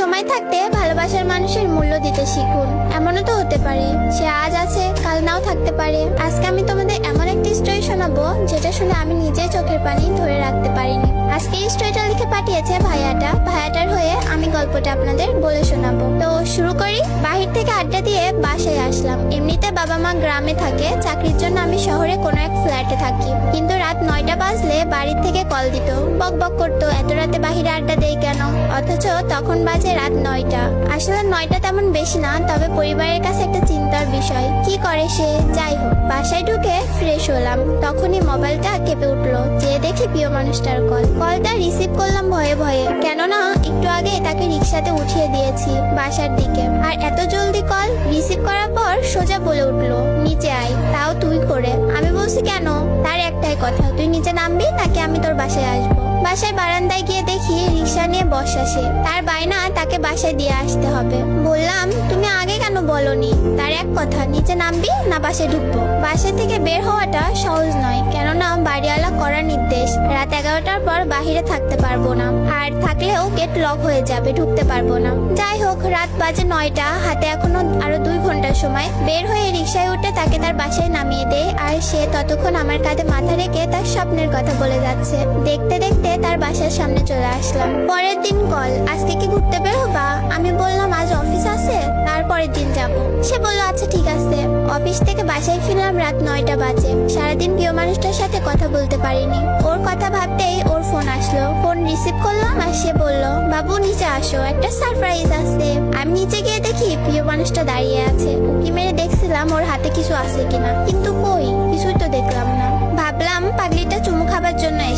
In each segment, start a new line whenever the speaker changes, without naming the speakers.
সময় থাকতে ভালোবাসার মানুষের মূল্য দিতে শিখুন। এমনও তো হতে পারে, সে আজ আছে, কাল নাও থাকতে পারে। আজকে আমি তোমাদের এমন একটি স্টোরি শোনাবো, যেটা শুনে আমি নিজে চোখের পানি ধরে রাখতে পারিনি। আজকে এই স্টোরিটা লিখে পাঠিয়েছে ভাইয়াটা। ভাইয়াটার হয়ে আমি গল্পটা আপনাদের বলে শোনাবো। তো শুরু করি বাহির থেকে আড্ডা দিয়ে বাসায় আসলাম। এমনিতে বাবা মা গ্রামে থাকে, চাকরির জন্য আমি শহরে কোনো এক ফ্ল্যাটে থাকি। কিন্তু রাত নয়টা বাজলে বাড়ির থেকে কল দিত। বক বক করতো, এত রাতে বাহিরে আড্ডা দেই কেন? অথচ তখন বাজে রাত নয়টা। আসলে নয়টা তেমন বেশি না, তবে পরিবারের কাছে একটা চিন্তার বিষয়। কি করে সে? যাই হোক, বাসায় ঢুকে ফ্রেশ হলাম। তখনই মোবাইলটা কেঁপে উঠল, যে দেখি প্রিয় মানুষটার কল। কলটা রিসিভ করলাম ভয়ে ভয়ে। কেননা, একটু আগে তাকে রিক্সাতে উঠিয়ে দিয়েছি বাসার দিকে। আর এত জলদি কল রিসিভ করার পর সোজা বলে উঠল, নিচে আয়, তাও তুই করে। আমি বলছি, কেন? তার একটাই কথা, তুই নিচে নামবি, নাকি আমি তোর বাসায় আসব? বাসায় বারান্দায় গিয়ে দেখি রিক্সা নিয়ে বসা সে তার বায়না তাকে বাসায় দিয়ে আসতে হবে। বললাম, তুমি আগে কেন বলনি? তার এক কথা, নিচে নামবি না বাসায় ঢুকবো? বাসা থেকে বের হওয়াটা সহজ নয়, কেননা বাড়িওয়ালা করার নির্দেশ। রাত এগারোটার পর বাহিরে থাকতে পারব না। আর থাকলেও গেট লক হয়ে যাবে, ঢুকতে পারব না। যাই হোক, রাত বাজে নয়টা। হাতে এখনও আরও দুই ঘণ্টার সময়। বের হয়ে রিক্সায় উঠে তাকে তার বাসায় নামিয়ে দেয় আর সে ততক্ষণ আমার কাঁধে মাথা রেখে তার স্বপ্নের কথা বলে যাচ্ছে। দেখতে দেখতে তার বাসার সামনে চলে আসলাম। পরের দিন কল, আজকে কি ঘুরতে বের হবা আমি বললাম, আজ অফিস আছে তারপরের দিন যাব। সে বলল আচ্ছা ঠিক আছে। অফিস থেকে বাসায় ফিরলাম রাত নয়টা বাজে। সারাদিন প্রিয় মানুষটার সাথে কথা বলতে পারিনি। ওর কথা ভাবতেই ওর ফোন আসলো। ফোন রিসিভ করলাম আর সে বলল, বাবু, নিচে আসো, একটা সারপ্রাইজ আছে। আমি নিচে গিয়ে দেখি প্রিয় মানুষটা দাঁড়িয়ে আছে। উকি মেরে দেখছিলাম, ওর হাতে কিছু আছে কিনা? কিন্তু কই?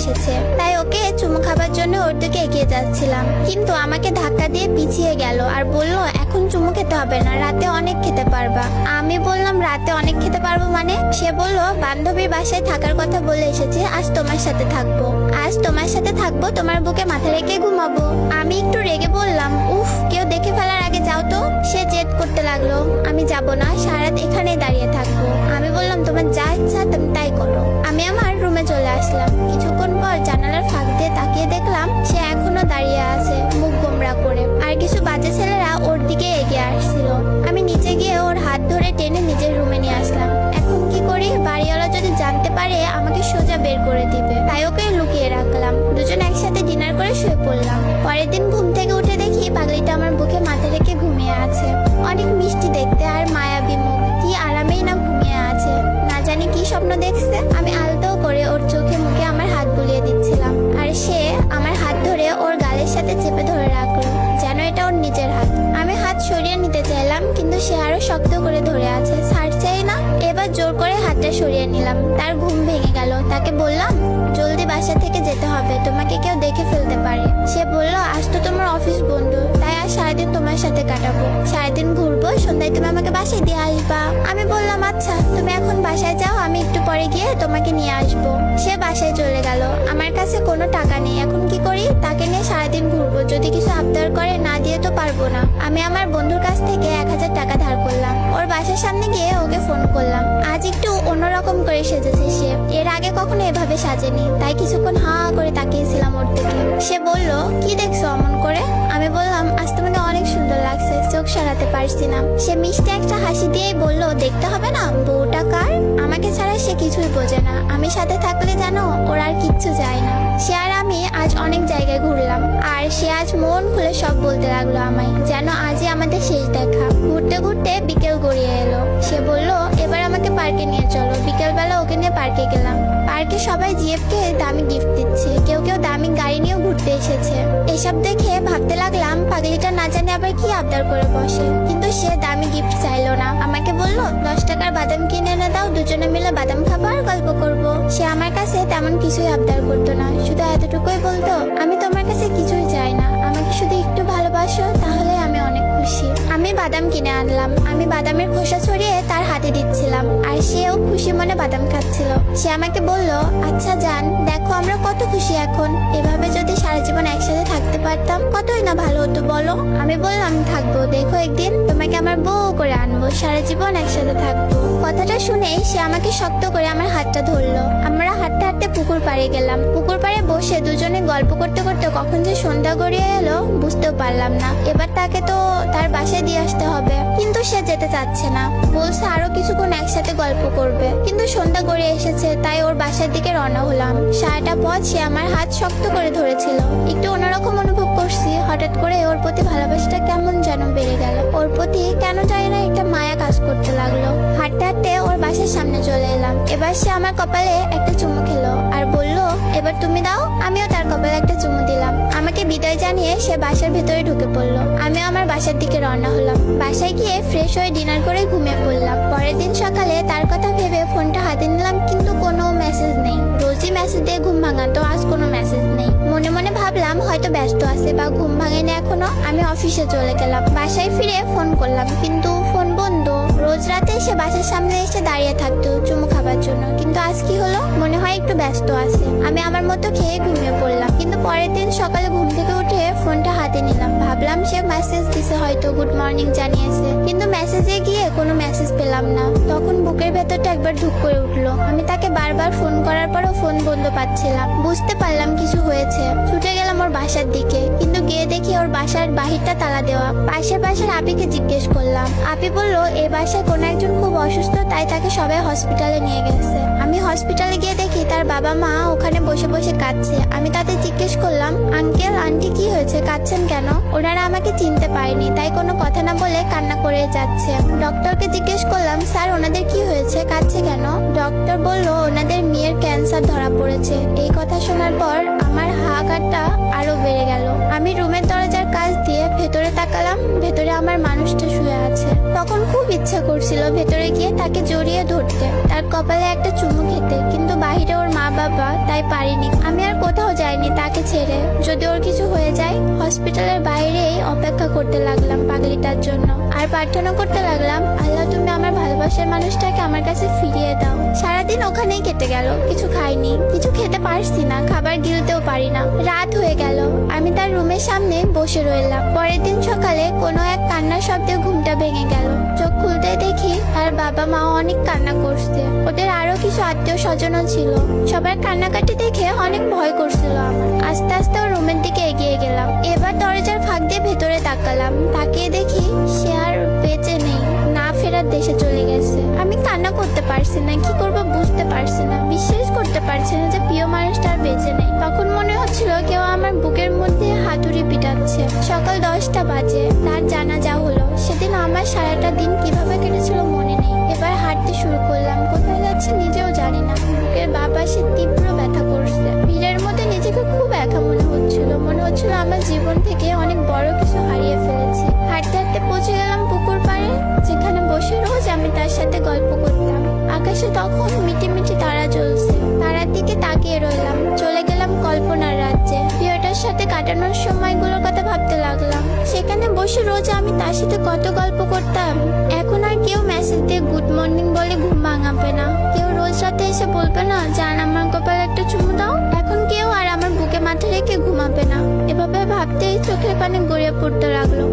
এসেছে। তাই ওকে চুমু খাবার জন্য ওর দিকে এগিয়ে যাচ্ছিলাম। কিন্তু আমাকে ধাক্কা দিয়ে পিছিয়ে গেল আর বলল, এখন চুমু খেতে হবে না, রাতে অনেক খেতে পারবা। আমি বললাম, রাতে অনেক খেতে পারব মানে? সে বলল, বান্ধবীর বাসায় থাকার কথা বলে এসেছে, আজ তোমার সাথে থাকব। আজ তোমার সাথে থাকব? তোমার বুকে মাথা রেখে ঘুমাবো? আমি একটু রেগে বললাম, উফ, কেউ দেখে ফেলার আগে যাও তো। সে জেদ করতে লাগল, আমি যাব না সারাত এখানে দাঁড়িয়ে থাকব। আমি বললাম, তোমার যা ইচ্ছা, তুমি তাই করো। আমি আমার রুমে চলে আসলাম। তাকিয়ে দেখলাম সে এখনও দাঁড়িয়ে আছে, মুখ গোমরা করে। আর কিছু বাজে ছেলেরা ওর দিকে এগিয়ে আসছিল। আমি নিচে গিয়ে ওর হাত ধরে টেনে নিজের রুমে নিয়ে আসলাম। এখন কি করি? বাড়িওয়ালা যদি জানতে পারে, আমাকে সোজা বের করে দিবে। তাই ওকে লুকিয়ে রাখলাম। দুজন একসাথে ডিনার করে শুয়ে পড়লাম। পরের দিন ঘুম থেকে উঠে দেখি পাগলিটা আমার বুকে মাথা রেখে ঘুমিয়ে আছে। অনেক মিষ্টি দেখতে আর মায়াবী মুখ। কি আরামেই না ঘুমিয়ে আছে। না জানি কি স্বপ্ন দেখছে। আমি আলতো করে ওর চোখে মুখে তাকে বললাম সাথে কাটাবো। সারাদিন ঘুরবো, সন্ধ্যায় তুমি আমাকে বাসায় দিয়ে আসবা। আমি বললাম আচ্ছা তুমি এখন বাসায় যাও, আমি একটু পরে গিয়ে তোমাকে নিয়ে আসব। সে বাসায় চলে গেল। আমার কাছে কোনো টাকা নেই। এখন কি করি? তাকে নিয়ে সারাদিন ঘুরবো। যদি কিছু আবদার করে, না দিয়ে তো পারব না। আমি আমার বন্ধুর কাছ থেকে এক হাজার টাকা ধার করলাম। ওর বাসার সামনে গিয়ে ওকে ফোন করলাম। আজ একটু অন্যরকম করে সেজেছে সে। এর আগে কখনো এভাবে সাজেনি। তাই কিছুক্ষণ হা করে তাকিয়েছিলাম ওর দিকে। সে বলল, কি দেখছ? অমন করে সরাতে পারছি না। সে মিষ্টি একটা হাসি দিয়েই বলল, দেখতে হবে না, বউটা কার? আমাকে ছাড়া সে কিছুই বোঝে না। আমি সাথে থাকলে জানো ওর আর কিচ্ছু যায় না। সে আর আমি আজ অনেক জায়গায় ঘুরলাম। আর সে আজ মন খুলে সব বলতে লাগল আমায়, যেন আজই আমাদের শেষ দেখা। ঘুরতে ঘুরতে বিকেল গড়িয়ে এলো। সে বলল, এবার আমাকে পার্কে নিয়ে চলো। বিকেলবেলা ওকে নিয়ে পার্কে গেলাম। পার্কে সবাই জিএফকে দামি গিফট দিচ্ছে। কেউ কেউ দামি গাড়ি নিয়েও ঘুরতে এসেছে। এসব দেখে ভাবতে লাগলাম, পাগলিটা না জানে আবার কি আবদার করে বসে। কিন্তু সে দামি গিফট চাইলো না। আমাকে বলল, দশ টাকার বাদাম কিনে এনে দাও, দুজনে মিলে বাদাম খাব আর গল্প করব। সে আমার কাছে তেমন কিছুই আবদার করতো না, শুধু এতটুকুই বলতো, আমি তোমার কাছে কিছুই চাই না। আমাকে শুধু একটু ভালোবাসো, তাহলে আমি অনেক খুশি। বাদাম কিনে আনলাম। আমি বাদামের খোসা ছড়িয়ে তার হাতে দিচ্ছিলাম, আর সেও খুশি মনে বাদাম খাচ্ছিল। সে আমাকে বলল আচ্ছা যান দেখো আমরা কত খুশি এখন। এভাবে যদি সারা জীবন একসাথে থাকতে পারতাম, কতই না ভালো হতো বলো? আমি বললাম, থাকব, দেখো একদিন তোমাকে আমার বউ করে আনব, সারা জীবন একসাথে থাকব। কথাটা শুনে সে আমাকে শক্ত করে আমার হাতটা ধরলো। হাঁটতে হাঁটতে পুকুর পাড়ে গেলাম। পুকুর পাড়ে বসে দুজনে গল্প করতে করতে কখন যে সন্ধ্যা গড়িয়ে এলো, বুঝতেও পারলাম না। এবার তাকে তো তার বাসায় দিয়ে আসতে হবে, কিন্তু সে যেতে চাচ্ছে না। বলছে আরও কিছুক্ষণ একসাথে গল্প করবে। কিন্তু সন্ধ্যা গড়িয়ে এসেছে, তাই ওর বাসার দিকে রওনা হলাম। সারাটা পথ সে আমার হাত শক্ত করে ধরেছিল। একটু অন্যরকম অনুভব করছি, হঠাৎ করে ওর প্রতি ভালোবাসাটা কেমন যেন বেড়ে গেল। ওর প্রতি কেন জানি না একটা মায়া কাজ করতে লাগল। এবার সে আমার কপালে একটা চুমু খেলো আর বলল, এবার তুমি দাও। আমিও তার কপালে একটা চুমু দিলাম। আমাকে বিদায় জানিয়ে সে বাসার ভেতরে ঢুকে পড়ল। আমি আমার বাসার দিকে রওনা হলাম। বাসায় গিয়ে ফ্রেশ হয়ে ডিনার করে ঘুমিয়ে পড়লাম। পরের দিন সকালে তার কথা ভেবে ফোনটা হাতে নিলাম, কিন্তু কোনো মেসেজ নেই। রোজই মেসেজ দিয়ে ঘুম ভাঙাতো আজ কোনো মেসেজ নেই। মনে মনে ভাবলাম, হয়তো ব্যস্ত আছে বা ঘুম ভাঙেনি এখনও। আমি অফিসে চলে গেলাম। বাসায় ফিরে ফোন করলাম, কিন্তু বন্ধ। রোজ রাতে সে বাসার সামনে এসে দাঁড়িয়ে থাকতো চুমু খাবার জন্য। কিন্তু আজ কি হলো? মনে হয় একটু ব্যস্ত আছে। আমি আমার মতো খেয়ে ঘুমিয়ে পড়লাম। কিন্তু পরের দিন সকালে ঘুম থেকে উঠে ফোনটা হাতে নিলাম। ভাবলাম সে মেসেজ দিছে, হয়তো গুড মর্নিং জানিয়েছে। কিন্তু মেসেজে গিয়ে কোনো মেসেজ পেলাম না। তখন বুকের ভেতরটা একবার ধুক করে উঠল। আমি তাকে বারবার ফোন করার পরও ফোন বন্ধ পাচ্ছিলাম। বুঝতে পারলাম কিছু হয়েছে। ছুটে গেলাম ওর বাসার দিকে। কিন্তু গিয়ে দেখি ওর বাসার বাহিরটা তালা দেওয়া। পাশের বাসার আপিকে জিজ্ঞেস করলাম। আপি বলল, এ বাসায় কোনো একজন খুব অসুস্থ, তাই তাকে সবাই হসপিটালে নিয়ে গেছে। আমি হসপিটালে গিয়ে দেখি তার বাবা মা বসে বসে কাঁদছে। আমি তাদের জিজ্ঞেস করলাম, আঙ্কেল, আন্টি কি হয়েছে? কাঁদছেন কেন? ওনারা আমাকে চিনতে পারেনি, তাই কোনো কথা না বলে কান্না করে যাচ্ছে। ডক্টরকে জিজ্ঞেস করলাম, স্যার, ওনাদের কি হয়েছে? কাঁদছে কেন? ডক্টর বলল, ওনাদের মেয়ের ক্যান্সার ধরা পড়েছে। এই কথা শোনার পর আমার হাহাকারটা আরও বেড়ে গেল। আমি রুমের দরজার কাছ দিয়ে ভেতরে তাকালাম, ভেতরে আমার মানুষটা শুয়ে আছে। তখন খুব ইচ্ছা করছিল ভেতরে গিয়ে তাকে জড়িয়ে ধরতে। তার কপালে একটা চুমু খেতে, কিন্তু বাইরে ওর মা বাবা তাই পারিনি। আমি আর কোথাও যাইনি তাকে ছেড়ে। যদি ওর কিছু হয়ে যায়, হসপিটালের বাইরেই অপেক্ষা করতে লাগলাম পাগলিটার জন্য। আর প্রার্থনা করতে লাগলাম, আল্লাহ, তুমি আমার ভালোবাসার মানুষটাকে আমার কাছে ফিরিয়ে দাও। সারাদিন ওখানেই কেটে গেল, কিছু খাইনি, কিছু খেতে পারছি না, খাবার গিলতেও পারি না। রাত হয়ে গেল। রুমের সামনে বসে রইলাম। পরের দিন সকালে কোনো এক কান্নার শব্দে ঘুমটা ভেঙে গেল। চোখ খুলতে দেখি তার বাবা মা অনেক কান্না করছে। ওদের আরও কিছু আত্মীয় স্বজনও ছিল। সবার কান্নাকাটি দেখে অনেক ভয় করছিল আমার। আস্তে আস্তে রুমের দিকে এগিয়ে গেলাম। এবার দরজার ফাঁক দিয়ে ভেতরে তাকালাম। তাকিয়ে দেখি সে আর বেঁচে নেই। না ফেরার দেশে চলে গেছে। পারছি না, কি করব বুঝতে পারছি না। বিশ্বাস করতে পারছি না যে প্রিয় মানুষটা আর বেঁচে নেই। তখন মনে হচ্ছিল কেউ আমার বুকের মধ্যে হাতুড়ি পিটাচ্ছে। সকাল দশটা বাজে, তার জানাজা হলো। সেদিন আমার সারাটা দিন কীভাবে কেটেছিল মনে নেই। এবার হাঁটতে শুরু করলাম। কোথায় যাচ্ছি নিজেও জানি না। বুকের বাপাসে তীব্র ব্যথা করছে। ভিড়ের মধ্যে নিজেকে খুব একা মনে হচ্ছিল। মনে হচ্ছিল আমার জীবন থেকে অনেক বড় তখন মিটি মিটি তারা জ্বলছে। তারার দিকে তাকিয়ে রইলাম। চলে গেলাম কল্পনার রাজ্যে। প্রিয়টার সাথে কাটানোর সময়গুলোর কথা ভাবতে লাগলাম। সেখানে বসে রোজ আমি তার সাথে কত গল্প করতাম। এখন আর কেউ মেসেজ দিয়ে গুড মর্নিং বলে ঘুম ভাঙাবে না। কেউ রোজ রাতে এসে বলবে না, জান, আমার কপালে একটা চুমু দাও। এখন কেউ আর আমার বুকে মাথা রেখে ঘুমাবে না। এভাবে ভাবতেই চোখের পানি গড়িয়ে পড়তে লাগল।